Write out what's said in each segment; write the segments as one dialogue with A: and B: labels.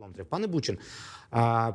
A: кілометрів. Пане Бучин,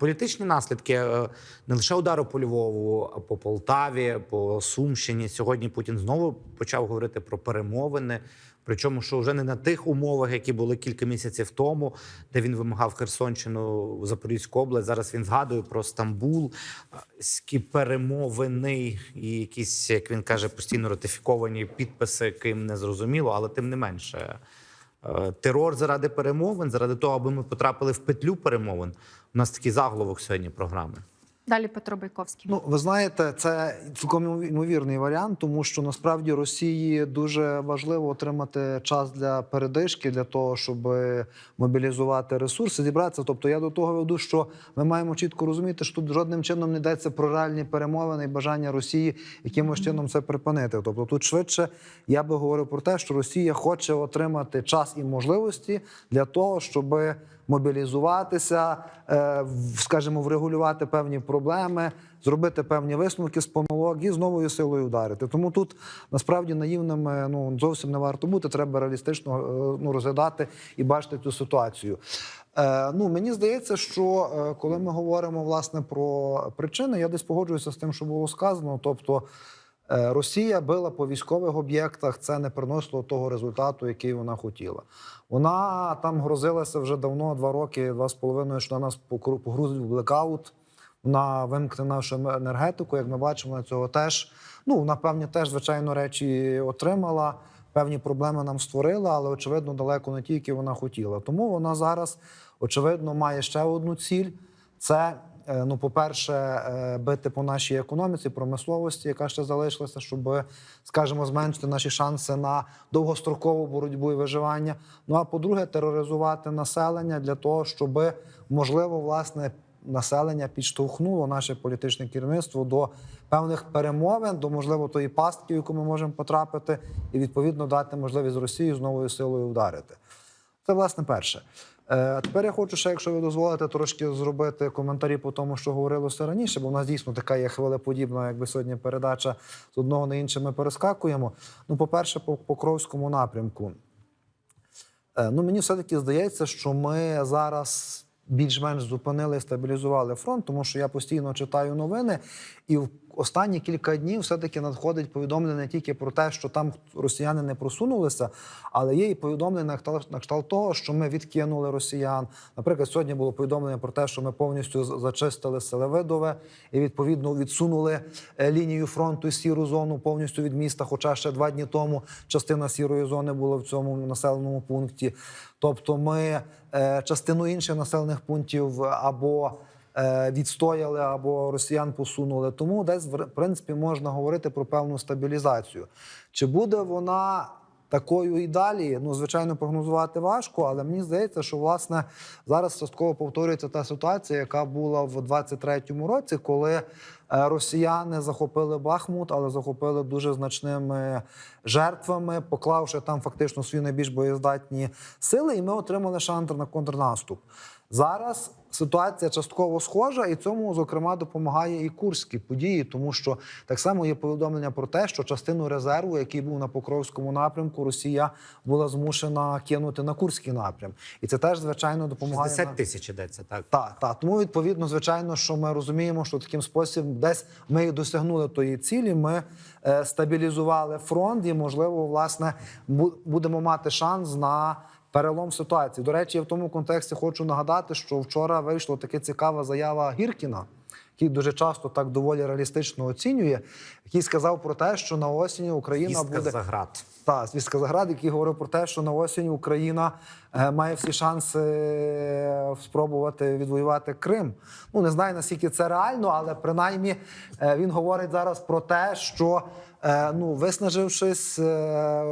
A: політичні наслідки е, не лише удару по Львову, а по Полтаві, по Сумщині. Сьогодні Путін знову почав говорити про перемовини. Причому, що вже не на тих умовах, які були кілька місяців тому, де він вимагав Херсонщину Запорізьку область. Зараз він згадує про Стамбул, перемовини і якісь, як він каже, постійно ратифіковані підписи, ким не зрозуміло, але тим не менше. Е, Терор заради перемовин, заради того, аби ми потрапили в петлю перемовин. У нас такий заголовок сьогодні програми.
B: Далі Петро Байковський.
C: Ну, ви знаєте, це цілком ймовірний варіант, тому що насправді Росії дуже важливо отримати час для передишки, для того, щоб мобілізувати ресурси, зібратися. Тобто, я до того веду, що ми маємо чітко розуміти, що тут жодним чином не йдеться про реальні перемовини і бажання Росії якимось чином це припинити. Тобто, тут швидше я би говорив про те, що Росія хоче отримати час і можливості для того, щоб мобілізуватися, е, скажімо, врегулювати певні проблеми, зробити певні висновки з помилок і з новою силою вдарити. Тому тут насправді наївними ну зовсім не варто бути. Треба реалістично е, ну, розглядати і бачити цю ситуацію. Е, ну мені здається, що е, коли ми говоримо власне про причини, я десь погоджуюся з тим, що було сказано. Тобто е, Росія била по військових об'єктах, це не приносило того результату, який вона хотіла. Вона там грозилася вже давно, два роки, два з половиною, що на нас погрузить в блекаут. Вона вимкне нашу енергетику. Як ми бачимо, вона цього теж ну вона певні теж звичайно речі отримала. Певні проблеми нам створила, але очевидно далеко не ті, які вона хотіла. Тому вона зараз очевидно має ще одну ціль: це е, ну, по-перше, е, бити по нашій економіці, промисловості, яка ще залишилася, щоб, скажімо, зменшити наші шанси на довгострокову боротьбу і виживання. Ну а по-друге, тероризувати населення для того, щоб можливо власне населення підштовхнуло наше політичне керівництво до певних перемовин, до можливо тої пастки, в яку ми можемо потрапити, і відповідно дати можливість Росії з новою силою вдарити. Це власне перше. Е, тепер я хочу ще, якщо ви дозволите, трошки зробити коментарі по тому, що говорилося раніше, бо в нас дійсно така є хвилеподібна, якби сьогодні передача з одного на інше ми перескакуємо. Ну, по-перше, по Покровському напрямку. Е, Ну, мені все-таки здається, що ми зараз більш-менш зупинили і стабілізували фронт, тому що я постійно читаю новини, і в останні кілька днів все-таки надходить повідомлення не тільки про те, що там росіяни не просунулися, але є і повідомлення на кшталт, того, що ми відкинули росіян. Наприклад, сьогодні було повідомлення про те, що ми повністю зачистили Селевидове і відповідно відсунули е, лінію фронту і сіру зону повністю від міста. Хоча ще два дні тому частина сірої зони була в цьому населеному пункті. Тобто, ми е, частину інших населених пунктів або відстояли, або росіян посунули. Тому десь в принципі можна говорити про певну стабілізацію. Чи буде вона такою і далі? Ну, звичайно, прогнозувати важко, але мені здається, що власне зараз частково повторюється та ситуація, яка була в 23-му році, коли е, росіяни захопили Бахмут, але захопили дуже значними жертвами, поклавши там фактично свої найбільш боєздатні сили, і ми отримали шантр на контрнаступ. Зараз ситуація частково схожа, і цьому, зокрема, допомагає і курські події, тому що так само є повідомлення про те, що частину резерву, який був на Покровському напрямку, Росія була змушена кинути на Курський напрям, і це теж звичайно допомагає
A: 60
C: нам-
A: тисяч йдеться, так.
C: так, так. Тому відповідно, звичайно, що ми розуміємо, що таким способом десь ми і досягнули тої цілі. Ми е, стабілізували фронт, і можливо, власне, бу- будемо мати шанс на. Перелом ситуації. До речі, я в тому контексті хочу нагадати, що вчора вийшла така цікава заява Гіркіна, який дуже часто так доволі реалістично оцінює, який сказав про те, що на осінь Україна
A: Їстка
C: буде
A: за град.
C: так, Свістка Заград, який говорив про те, що на осінь Україна е, має всі шанси е, спробувати відвоювати Крим. Ну не знаю наскільки це реально, але принаймні е, він говорить зараз про те, що ну, виснажившись,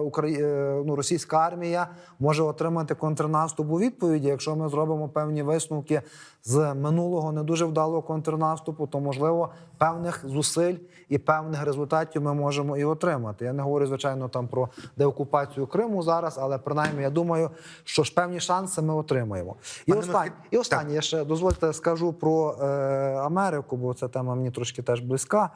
C: Украї... ну, російська армія може отримати контрнаступ у відповіді. Якщо ми зробимо певні висновки з минулого не дуже вдалого контрнаступу, то можливо певних зусиль і певних результатів ми можемо і отримати. Я не говорю, звичайно, там про деокупацію Криму зараз, але принаймні я думаю, що ж певні шанси ми отримаємо. І останнє, і останнє, я ще дозвольте скажу про е, Америку, бо ця тема мені трошки теж близька.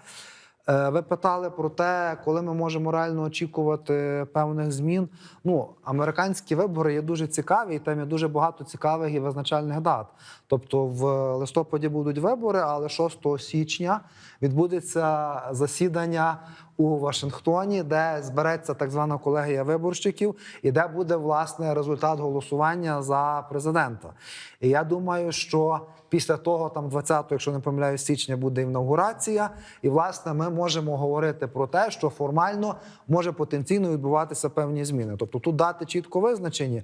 C: Е, Ви питали про те, коли ми можемо реально очікувати певних змін. Ну, американські вибори є дуже цікаві, і там є дуже багато цікавих і визначальних дат. Тобто, в листопаді будуть вибори, але 6 січня відбудеться засідання у Вашингтоні, де збереться так звана колегія виборщиків, і де буде власне результат голосування за президента. І я думаю, що після того, там 20, якщо не помиляюсь, січня буде інаугурація, і власне ми можемо говорити про те, що формально може потенційно відбуватися певні зміни. Тобто тут дати чітко визначені.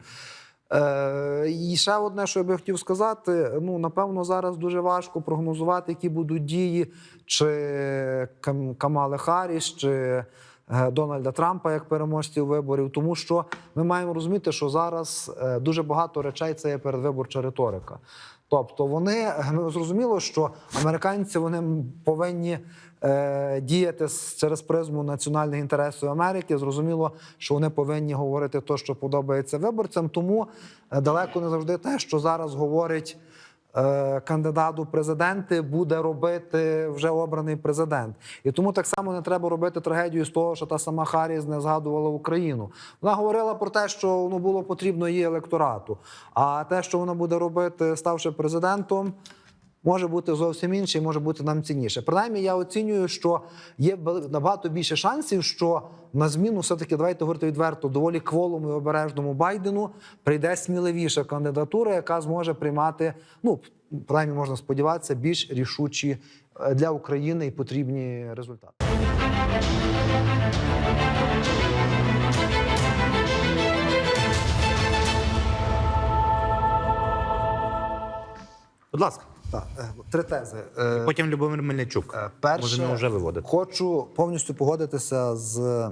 C: Е, і ще одне, що я би хотів сказати: ну напевно, зараз дуже важко прогнозувати, які будуть дії чи Кам- Камали Харріс, чи е, Дональда Трампа як переможців виборів, тому що ми маємо розуміти, що зараз е, дуже багато речей це є передвиборча риторика. Тобто вони ну, зрозуміло, що американці вони повинні діяти через призму національних інтересів Америки. Зрозуміло, що вони повинні говорити те, що подобається виборцям. Тому е, далеко не завжди те, що зараз говорить е, кандидат у президенти, буде робити вже обраний президент. І тому так само не треба робити трагедію з того, що та сама Харріс не згадувала Україну. Вона говорила про те, що ну, було потрібно її електорату. А те, що вона буде робити, ставши президентом. Може бути зовсім інше, може бути нам цінніше. Принаймні, я оцінюю, що є набагато більше шансів, що на зміну все-таки давайте говорити відверто, доволі кволому і обережному Байдену прийде сміливіша кандидатура, яка зможе приймати, ну принаймні можна сподіватися, більш рішучі е, для України і потрібні результати.
A: Будь ласка,
C: Так, е, три тези. Е,
A: потім Любомир Мельничук.
C: Е, Перше,
A: Можемо вже виводити.
C: Хочу повністю погодитися з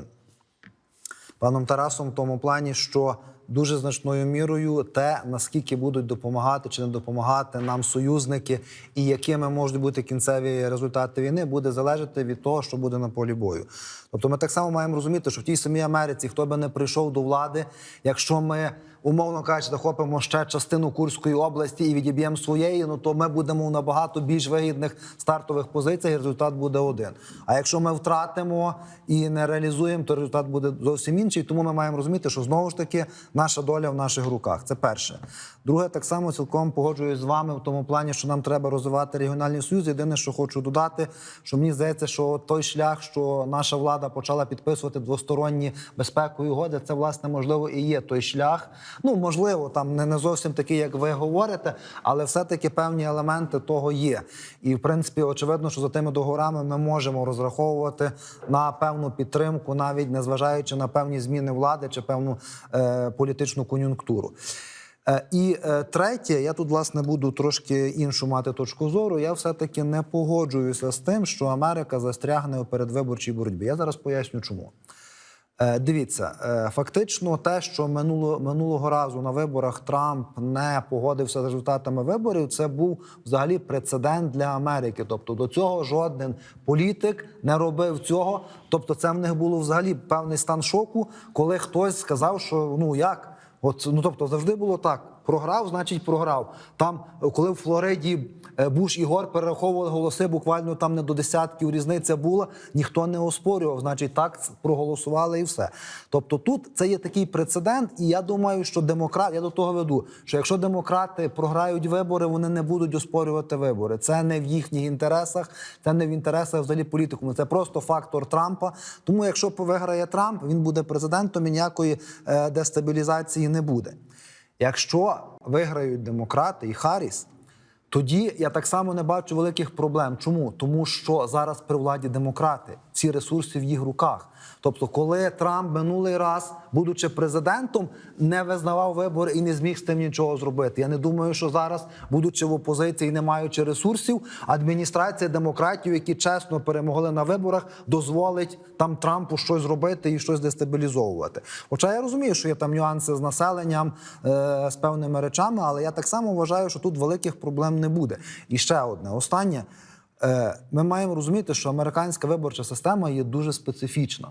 C: паном Тарасом в тому плані, що дуже значною мірою те, наскільки будуть допомагати чи не допомагати нам союзники, і якими можуть бути кінцеві результати війни, буде залежати від того, що буде на полі бою. Тобто, ми так само маємо розуміти, що в тій самій Америці, хто би не прийшов до влади, якщо ми умовно кажучи, захопимо ще частину Курської області і відіб'ємо своєї, ну то ми будемо в набагато більш вигідних стартових позиціях, і результат буде один. А якщо ми втратимо і не реалізуємо, то результат буде зовсім інший. Тому ми маємо розуміти, що знову ж таки наша доля в наших руках. Це перше. Друге, так само цілком погоджуюсь з вами в тому плані, що нам треба розвивати регіональний союз. Єдине, що хочу додати, що мені здається, що той шлях, що наша влада почала підписувати двосторонні безпекові угоди, це власне можливо і є той шлях. Ну можливо, там не, не зовсім такий, як ви говорите, але все-таки певні елементи того є. І в принципі, очевидно, що за тими договорами ми можемо розраховувати на певну підтримку, навіть незважаючи на певні зміни влади чи певну е, політичну кон'юнктуру. Е, І е, третє, я тут власне буду трошки іншу мати точку зору. Я все-таки не погоджуюся з тим, що Америка застрягне у передвиборчій боротьбі. Я зараз поясню, чому. Е, Дивіться, е, фактично, те, що минуло, минулого разу на виборах Трамп не погодився з результатами виборів, це був взагалі прецедент для Америки. Тобто до цього жоден політик не робив цього. Тобто, це в них було взагалі певний стан шоку, коли хтось сказав, що ну як. От ну тобто завжди було так: програв, значить програв. Там, е, коли в Флориді е, Буш і Гор перераховували голоси, буквально там не до десятків різниця була, ніхто не оспорював. Значить, так проголосували і все. Тобто, тут це є такий прецедент, і я думаю, що демократ, я до того веду, що якщо демократи програють вибори, вони не будуть оспорювати вибори. Це не в їхніх інтересах, це не в інтересах взагалі політикуму. Це просто фактор Трампа. Тому, якщо виграє Трамп, він буде президентом і ніякої е, дестабілізації не буде. Якщо виграють демократи і Харріс, тоді я так само не бачу великих проблем. Чому? Тому що зараз при владі демократи ці ресурси в їх руках. Тобто, коли Трамп минулий раз, будучи президентом, не визнавав вибори і не зміг з тим нічого зробити. Я не думаю, що зараз, будучи в опозиції, не маючи ресурсів, адміністрація демократів, які чесно перемогли на виборах, дозволить там Трампу щось зробити і щось дестабілізовувати. Хоча я розумію, що є там нюанси з населенням, е, з певними речами, але я так само вважаю, що тут великих проблем не буде. І ще одне останнє. Е, Ми маємо розуміти, що американська виборча система є дуже специфічна.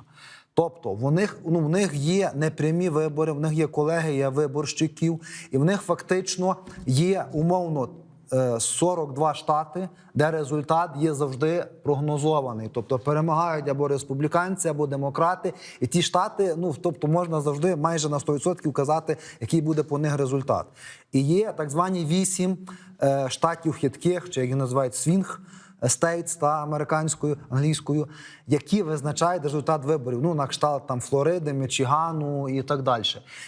C: Тобто, в них, ну, в них є непрямі вибори, в них є колегія виборщиків, і в них фактично є умовно е, 42 штати, де результат є завжди прогнозований. Тобто перемагають або республіканці, або демократи. І ті штати, ну тобто можна завжди майже на 100% казати, який буде по них результат. І є так звані вісім е, штатів хитких, чи як їх називають свінг. Стейтс та американською англійською, які визначають результат виборів. Ну на кшталт там Флориди, Мічигану і так далі.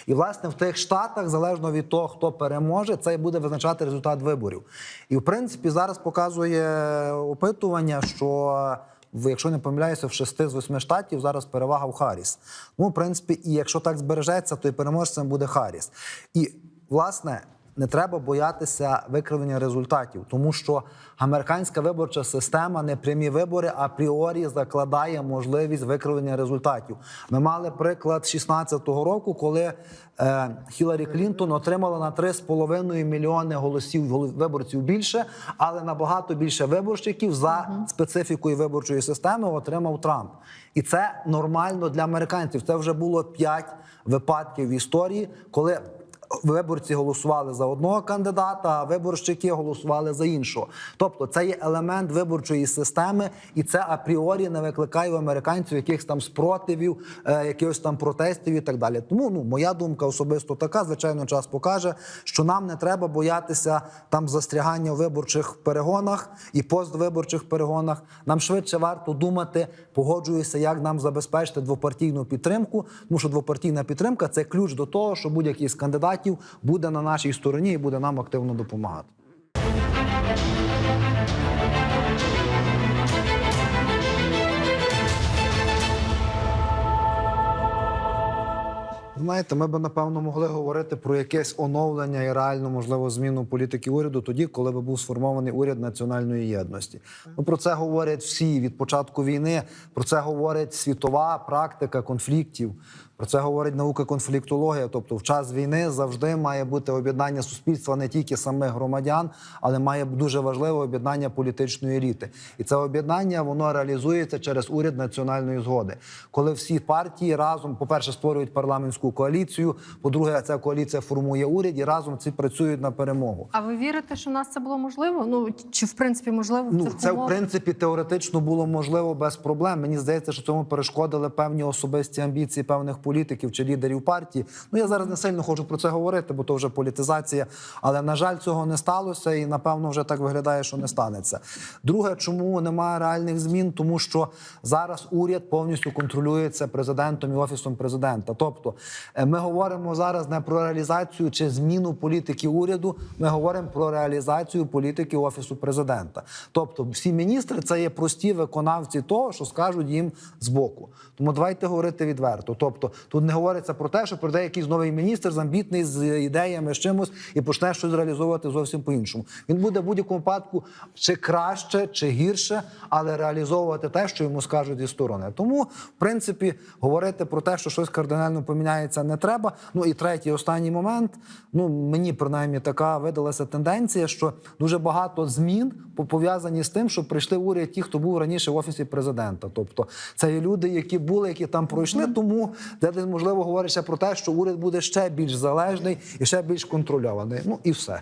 C: І власне в тих штатах, залежно від того, хто переможе, це буде визначати результат виборів. І в принципі зараз показує опитування, що якщо не помиляюся, в шести з восьми штатів зараз перевага в Харріс. Ну, в принципі, і якщо так збережеться, то і переможцем буде Харріс. І власне не треба боятися викривлення результатів, тому що американська виборча система не прямі вибори апріорі закладає можливість викривлення результатів. Ми мали приклад 16-го року, коли е, Хіларі Клінтон отримала на 3,5 мільйони голосів голо- виборців більше, але набагато більше виборщиків за специфікою виборчої системи отримав Трамп. І це нормально для американців. Це вже було 5 випадків в історії, коли виборці голосували за одного кандидата, а виборщики голосували за іншого. Тобто це є елемент виборчої системи, і це апріорі не викликає в американців якихось там спротивів, е, якихось там протестів і так далі. Тому ну моя думка особисто така. Звичайно, час покаже, що нам не треба боятися там застрягання в виборчих перегонах і поствиборчих перегонах. Нам швидше варто думати, погоджуюся, як нам забезпечити двопартійну підтримку. Тому що двопартійна підтримка це ключ до того, що будь-який з кандидатів буде на нашій стороні і буде нам активно допомагати. Знаєте, ми би напевно могли говорити про якесь оновлення і реальну можливо зміну політики уряду тоді, коли би був сформований уряд національної єдності. Ну про це говорять всі від початку війни. Про це говорить світова практика конфліктів. Про це говорить наука конфліктологія. Тобто, в час війни завжди має бути об'єднання суспільства не тільки самих громадян, але має дуже важливе об'єднання політичної еліти. І це об'єднання воно реалізується через уряд національної згоди, коли всі партії разом, по-перше, створюють парламентську коаліцію. По-друге, ця коаліція формує уряд і разом ці працюють на перемогу.
B: А ви вірите, що у нас це було можливо? Ну чи в принципі можливо в
C: Ну,
B: цих
C: це в принципі теоретично було можливо без проблем. Мені здається, що цьому перешкодили певні особисті амбіції певних політиків чи лідерів партії. Ну я зараз не сильно хочу про це говорити, бо то вже політизація. Але на жаль, цього не сталося, і напевно вже так виглядає, що не станеться. Друге, чому немає реальних змін? Тому що зараз уряд повністю контролюється президентом і офісом президента. Тобто, е, ми говоримо зараз не про реалізацію чи зміну політики уряду. Ми говоримо про реалізацію політики офісу президента. Тобто, всі міністри це є прості виконавці того, що скажуть їм збоку. Тому давайте говорити відверто. Тобто, тут не говориться про те, що прийде якийсь новий міністр замбітний з ідеями з чимось і почне щось реалізовувати зовсім по-іншому. Він буде в будь-якому випадку чи краще, чи гірше, але реалізовувати те, що йому скажуть зі сторони. Тому, в принципі, говорити про те, що щось кардинально поміняється, не треба. Ну і третій, останній момент. Ну мені принаймні така видалася тенденція, що дуже багато змін пов'язані з тим, що прийшли в уряд ті, хто був раніше в офісі президента. Тобто це є люди, які були, які там пройшли. Тому де десь, можливо говориться про те, що уряд буде ще більш залежний і ще більш контрольований. Ну і все.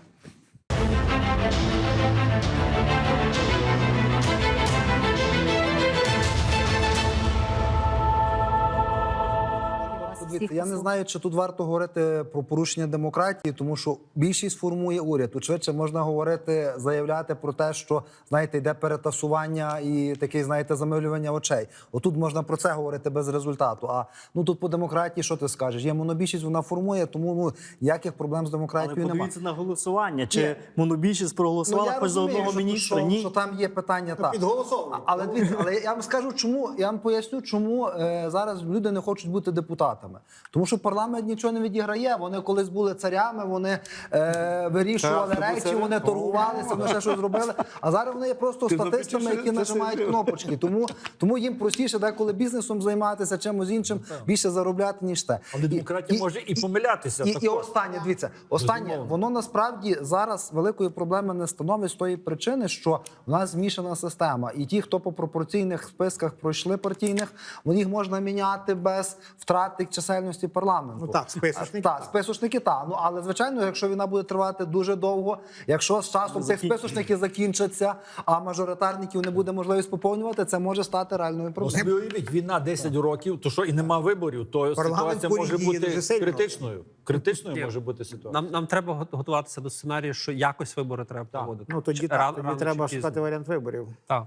C: Дивіться, я не знаю, чи тут варто говорити про порушення демократії, тому що більшість формує уряд. Тут швидше можна говорити, заявляти про те, що знаєте, йде перетасування і таке, знаєте, замилювання очей. Отут можна про це говорити без результату. А ну тут по демократії, що ти скажеш? Є монобільшість, вона формує, тому ну ніяких проблем з
D: Але
C: демократією немає.
D: подивіться на голосування. Чи
C: Ні.
D: монобільшість проголосувала
C: я
D: хоч за одного
C: що-
D: міністра?
C: Що,
D: Ні.
C: що там є питання так.
E: підголосовують.
C: А- Але дивіться, але я вам скажу, чому я вам поясню, чому е, зараз люди не хочуть бути депутатами. Тому що парламент нічого не відіграє. Вони колись були царями, вони е, вирішували
E: Так,
C: речі,
E: це-
C: вони торгувалися, вони ще щось зробили. А зараз вони є просто
E: Ти
C: статистами, які нажимають кнопочки. Тому, тому їм простіше деколи бізнесом займатися, чимось іншим, більше заробляти, ніж те.
F: Але демократія може і помилятися.
C: І, і останнє, дивіться, останнє,
F: Безумовно.
C: воно насправді зараз великої проблеми не становить з тої причини, що в нас змішана система. І ті, хто по пропорційних списках пройшли партійних, у них можна міняти без втрат тих чисельності парламенту.
E: Ну так, списочники,
C: Так, списочники, так. Ну але звичайно, якщо війна буде тривати дуже довго, якщо з часом цих списочники закінчаться, а мажоритарників не буде можливість поповнювати, це може стати реальною
F: Ну,
C: проблемою.
F: собі уявіть, війна 10 років, то що і нема виборів, то
E: Парламент
F: ситуація може бути критичною. Критичною може бути ситуація.
G: Нам, нам треба готуватися до сценарію, що якось вибори треба проводити.
E: Ну тоді так,
G: рано-
E: тоді
G: рано
E: треба шукати варіант виборів.
G: Так.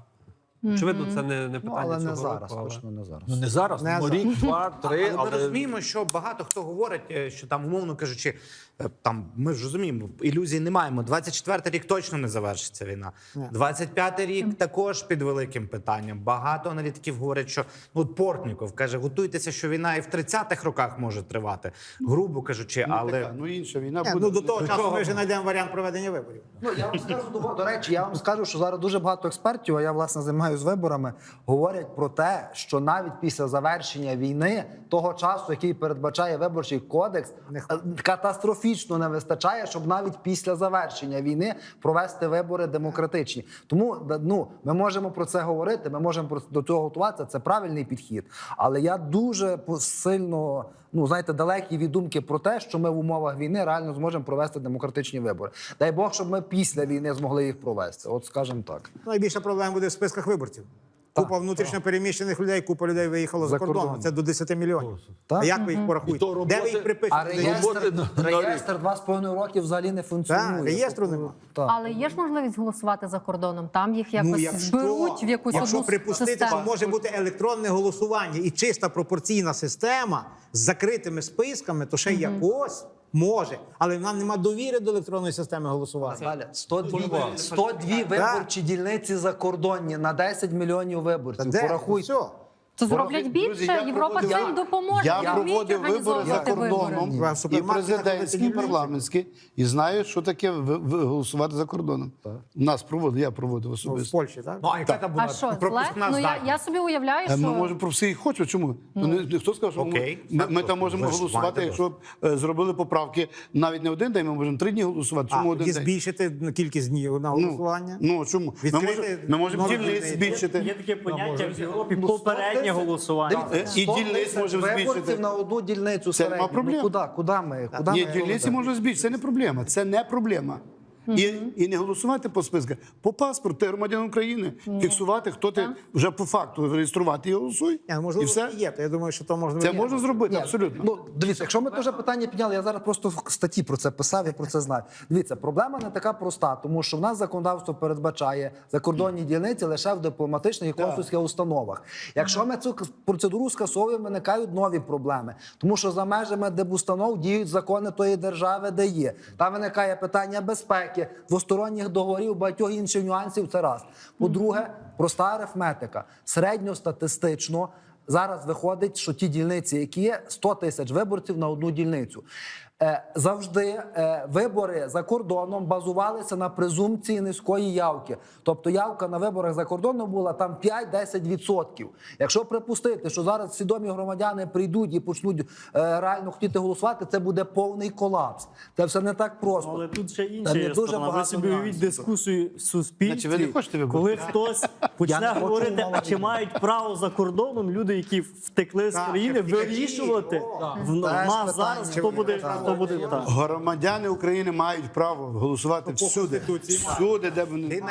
G: Очевидно, це не, не
C: Ну,
G: питання
C: але не
G: цього
C: зараз,
G: року. але-
C: точно не зараз.
F: Ну не зараз,
E: Не
F: ну,
E: зараз.
F: рік, два, три,
A: Але ми розуміємо, що багато хто говорить, е, що там, умовно кажучи, е, там ми ж розуміємо, ілюзій не маємо. 24 рік точно не завершиться війна. 25 рік також під великим питанням. Багато аналітиків говорять, що ну от Портніков каже, готуйтеся, що війна і в 30-х роках може тривати, грубо кажучи, але
H: Така, ну інша війна буде.
E: ну до того часу ми вже знайдемо варіант проведення виборів.
C: Ну я вам скажу до, речі, я вам скажу, що зараз дуже багато експертів, а я власне займаюся виборами, говорять про те, що навіть після завершення війни того часу, який передбачає виборчий кодекс, е, катастрофічно не вистачає, щоб навіть після завершення війни провести вибори демократичні. Тому ну ми можемо про це говорити, ми можемо про до цього готуватися. Це правильний підхід. Але я дуже сильно. Ну, знаєте, далекі від думки про те, що ми в умовах війни реально зможемо провести демократичні вибори. Дай Бог, щоб ми після війни змогли їх провести. От скажем так.
E: Найбільша проблема буде в списках виборців. Купа внутрішньо переміщених людей, купа людей виїхало за,
C: За
E: кордон.
C: кордон.
E: Це до 10 мільйонів.
C: Так.
E: А як ви їх порахуєте?
F: То роботи-
E: Де ви їх припишете?
C: А реєстр, з половиною роки взагалі не функціонує.
E: Так, реєстру нема.
C: Так.
B: Але є ж можливість голосувати за кордоном. Там їх якось
E: Ну, якщо,
B: зберуть в якусь
E: якщо
B: одну
E: припустити,
B: систему.
E: що може бути електронне голосування і чиста пропорційна система з закритими списками, то ще якось може. Але нам нема довіри до електронної системи голосування.
C: Далі 102, 102 виборчі дільниці закордонні на 10 мільйонів
E: Та
C: виборців.
E: де?
C: Порахуйте.
E: Все.
B: То зроблять
H: Друзі,
B: більше.
H: я
B: Європа
H: проводив-
B: цим допоможе.
H: Я
B: Вони вміють
H: проводив вибори за
B: організовувати
H: кордоном
B: вибори.
H: І
E: супермаркетах
H: президентські, і парламентські, і знаю, що таке ви- ви- голосувати за кордоном. Нас проводив, я проводив
E: Ну, в
H: особисто.
E: Польщі, так?
A: ну а яка там була
B: А що, зле?
A: пропускна
B: Ну я,
A: здатність?
B: я собі уявляю,
H: Е,
B: що
H: Ми можемо про все і хочемо. Чому? Ну, не- Ніхто сказав, що ми-
A: Окей,
H: ми,
A: все
H: ми там можемо
A: Ви ж
H: голосувати,
A: маєте
H: якщо б е, зробили поправки навіть не один день, ми можемо три дні голосувати.
E: А,
H: Чому
E: тоді
H: один день?
E: збільшити кількість днів на голосування.
H: Ну чому? Ми
E: Відкрити
H: можемо, ми можемо дільниць збільшити.
D: Є таке поняття в Європі
C: Ну,
D: попереднє голосування.
H: Е, І
C: 100
H: дільниць
C: може
H: збільшити.
C: на одну дільницю
H: Це нема
C: середню.
H: проблем.
C: Ну, куди, куди ми? Куди
H: Ні,
C: ми
H: дільниці можна збільшити, це не проблема. Це не проблема. І, і не голосувати по списках, по паспорту ти громадян України, фіксувати, хто ти вже по факту реєструвати і голосуй.
E: Ні, ну,
H: і все.
E: є, то я думаю, що то можна
H: Це можна зробити,
C: Ні,
H: абсолютно.
C: Ну, дивіться, якщо ми теж питання підняли, я зараз просто в статті про це писав, я про це знаю. Дивіться, проблема не така проста, тому що в нас законодавство передбачає закордонні дільниці лише в дипломатичних і консульських установах. Якщо ми цю процедуру скасовуємо, виникають нові проблеми, тому що за межами дебустанов діють закони тої держави, де є. Там виникає питання безпеки, двосторонніх договорів, багатьох інших нюансів. Це раз. По-друге, проста арифметика. Середньостатистично Зараз виходить, що ті дільниці, які є 100 тисяч виборців на одну дільницю. Е, завжди е, вибори за кордоном базувалися на презумпції низької явки. Тобто явка на виборах за кордоном була там 5-10%. Якщо припустити, що зараз свідомі громадяни прийдуть і почнуть е, реально хотіти голосувати, це буде повний колапс. Це все не так просто.
D: Але тут ще
C: Там є дуже
D: сторона. Ви
C: багато
D: собі уявіть дискусію в суспільстві,
H: Значить, ви не хочете
D: коли хтось почне говорити, а чи мають право за кордоном люди, які втекли з країни, вирішувати в в нас зараз, хто буде, хто буде так.
H: Громадяни України мають право голосувати всюди. Всюди, де вони.